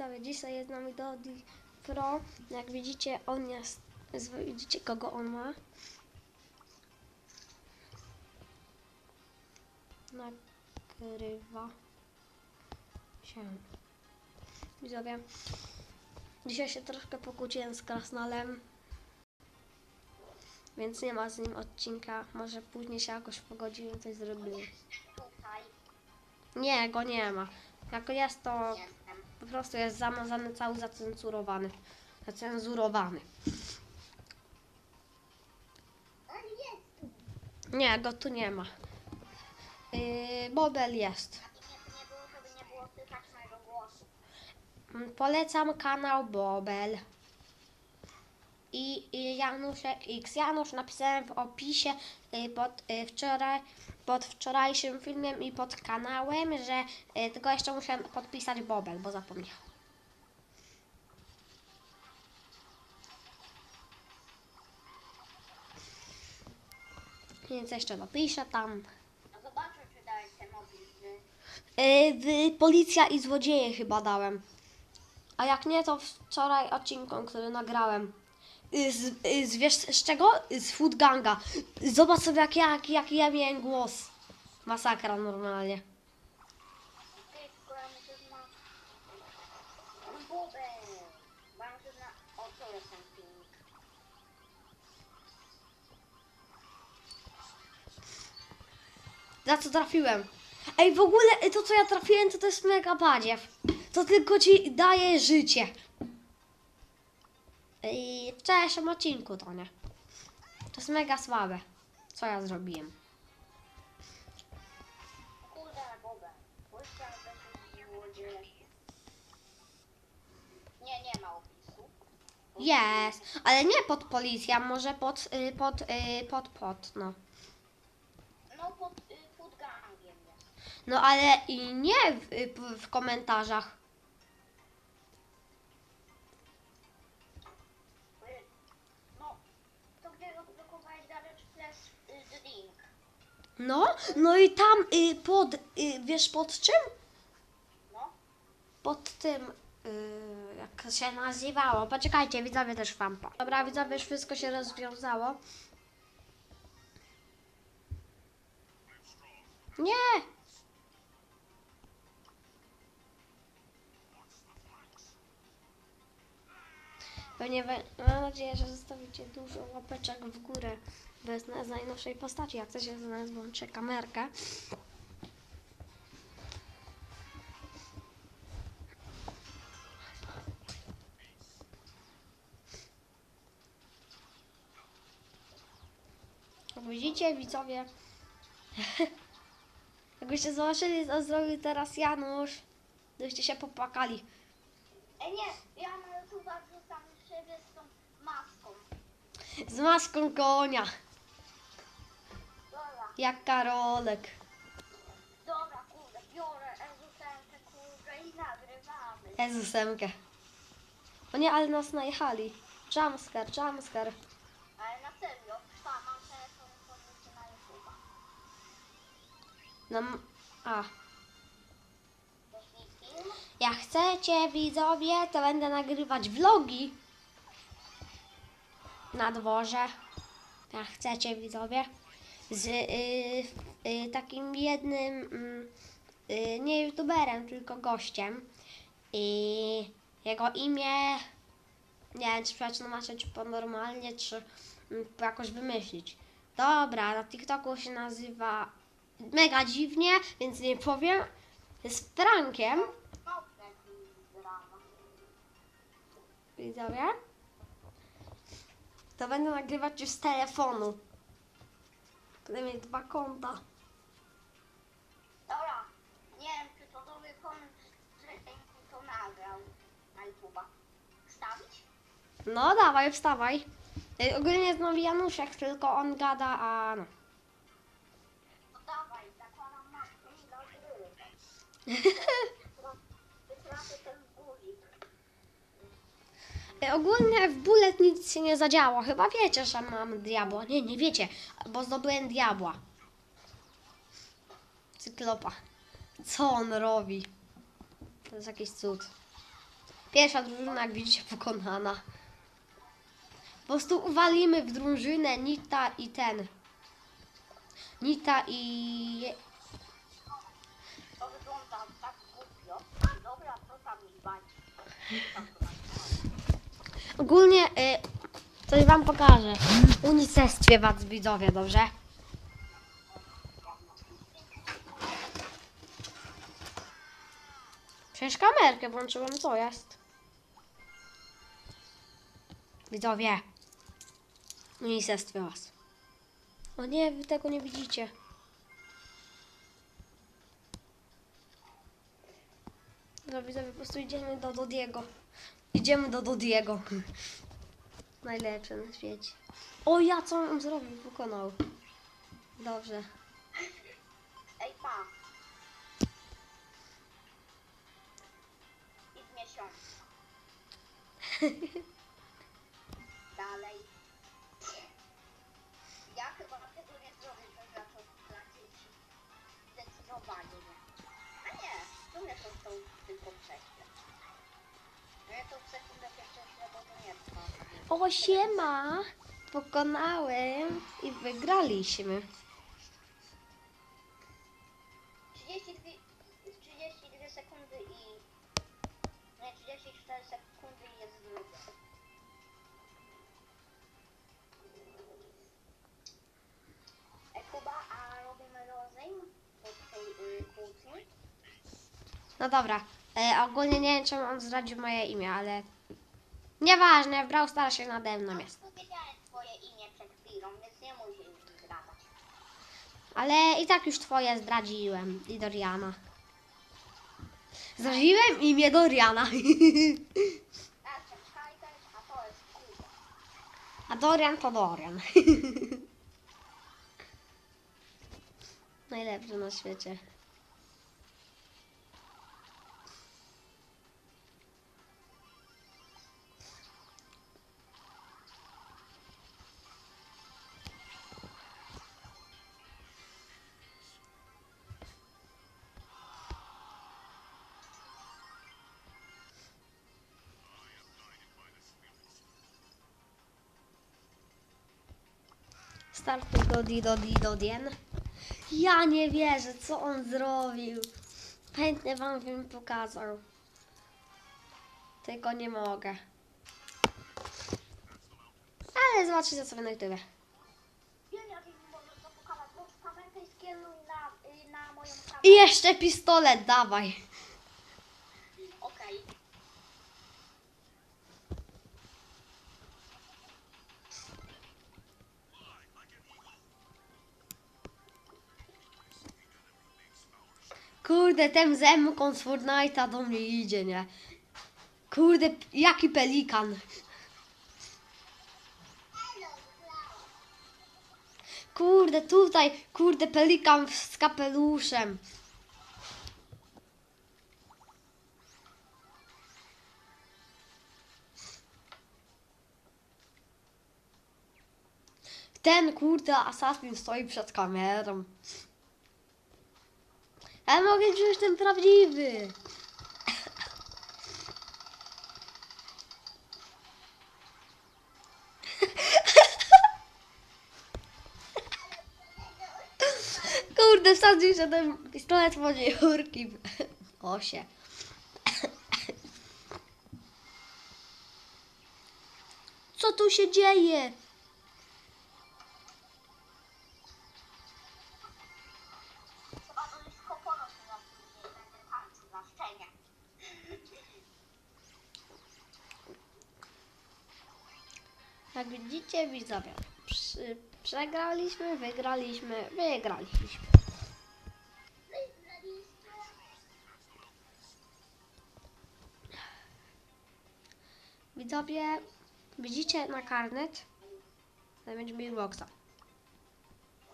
Dobra, dzisiaj jest z nami Dodi Pro. Jak widzicie, on jest. Widzicie, kogo on ma? Nagrywa się. Widzowie, dzisiaj się troszkę pokłóciłem z Krasnalem, więc nie ma z nim odcinka. Może później się jakoś pogodzimy, coś zrobimy. Nie, go nie ma. Jak jest, to. Po prostu jest zamazany, cały zacenzurowany. Zacenzurowany. Nie, go tu nie ma. Yy, Bobel jest. Polecam kanał Bobel. I, I Januszek X. Janusz napisałem w opisie y, pod, y, wczoraj, pod wczorajszym filmem i pod kanałem, że y, tylko jeszcze muszę podpisać Bobel, bo zapomniałem. Więc jeszcze napiszę tam. No zobaczę, czy dałeś te mobilny. Yy, w Policja i Złodzieje chyba dałem. A jak nie, to wczoraj odcinką, który nagrałem. Yy, z, yy, z, wiesz z czego? Yy, Z Food Ganga. Zobacz sobie, jak, jak, jak ja miałem głos. Masakra normalnie. Za co trafiłem? Ej, w ogóle y, to, co ja trafiłem, to to jest mega badziew. To tylko ci daje życie. I w wczorajszym odcinku to nie. To jest mega słabe. Co ja zrobiłem? Nie, nie ma opisu. Jest, ale nie pod policją, może pod, y, pod, y, pod, pod, no. No, pod y, food gangiem jest. No ale i nie w, y, w komentarzach. No, no i tam y, pod, y, wiesz pod czym? No. Pod tym, y, jak się nazywało. Poczekajcie, widzowie też wam. po- Dobra, widzowie, już wszystko się rozwiązało. Nie! Pewnie mam nadzieję, że zostawicie dużo łapeczek w górę bez najnowszej postaci. Jak chcecie, to nas włączę kamerkę. Widzicie, widzowie, jakbyście zobaczyli, co zrobił teraz Janusz, to byście się popłakali. Ej nie, ja na YouTube wrzucam siebie z tą maską. Z maską konia, jak Karolek. dobra, kurde, biorę ezusemkę, kurde i nagrywamy. Jezusemkę. O nie, ale nas najechali. Jumpscare, jumpscare. Ale na serio, pa, mam telefon, podniesie na YouTube'a. Nam... A. Jeśli film, Jak chcecie, widzowie, to będę nagrywać vlogi na dworze. Jak chcecie, widzowie. Z y, y, takim jednym, mm, y, nie youtuberem, tylko gościem. I jego imię, nie wiem, czy przetłumaczyć po normalnie, czy mm, jakoś wymyślić. Dobra, na TikToku się nazywa mega dziwnie, więc nie powiem. Jest drama. Widzowie? To będę nagrywać już z telefonu. Będę mieć dwa konta. Dobra, nie wiem, czy to dobry pomysł, że to nagrał na YouTube'a. Wstawić? No dawaj, wstawaj. Y, Ogólnie znowu Januszek, tylko on gada, a no. No dawaj, zakładam maskę i ten guzik. Y, Ogólnie w Bullet nic się nie zadziało. Chyba wiecie, że mam diabła. Nie, nie wiecie, bo zdobyłem diabła. Cyklopa. Co on robi? To jest jakiś cud. Pierwsza drużyna, jak widzicie, pokonana. Po prostu uwalimy w drużynę Nita i ten. Nita i... To wygląda tak głupio. Dobra, co tam mi bać? Tam to tak. Ogólnie y, coś wam pokażę. Unicestwie was widzowie, dobrze? Przecież kamerkę włączyłem, co jest? Widzowie. Unicestwie was. O nie, wy tego nie widzicie. Dobra, widzowie, po prostu idziemy do Dodiego. Idziemy do Dodiego. Najlepszy na świecie. O, ja co on zrobił? Pokonał. Dobrze. Ej, pa. I w miesiąc. Dalej. Ja chyba tego nie zrobię, że za to stracić. Zdecydowanie nie. A nie, w sumie to są tylko prześle. O, siema! Pokonałem i wygraliśmy. 32, 32 sekundy i... Nie, 34 sekundy i jest drugie. E, Kuba, a robimy rozejm po tej y, kłótni? No dobra. E, ogólnie nie wiem, czemu on zdradził moje imię, ale... Nieważne, w Brawl Stars się nade mną jest. Powiedziałem twoje imię przed chwilą, więc nie musisz mi zdradzać. Ale i tak już twoje zdradziłem. I Doriana. Zdradziłem imię Doriana. Ja jestem Skyper, a to jest Kuba. A Dorian to Dorian. Najlepszy na świecie. Startuj do di do di do dien. Ja nie wierzę, co on zrobił. Chętnie wam bym pokazał. Tylko nie mogę. Ale zobaczycie sobie na YouTube. I jeszcze pistolet, dawaj. Kurde, ten zemką z Fortnite'a do mnie idzie, nie? Kurde, jaki pelikan. Kurde, tutaj, kurde, pelikan z kapeluszem. Ten, kurde, assassin stoi przed kamerą. Ja mogę wziąć ten prawdziwy. Kurde, wsadził się ten pistolet w jurki osie. Co tu się dzieje? Widzicie, widzowie, przy, przegraliśmy, wygraliśmy, wygraliśmy. Widzowie, widzicie na karnet? To będzie Big Boxa.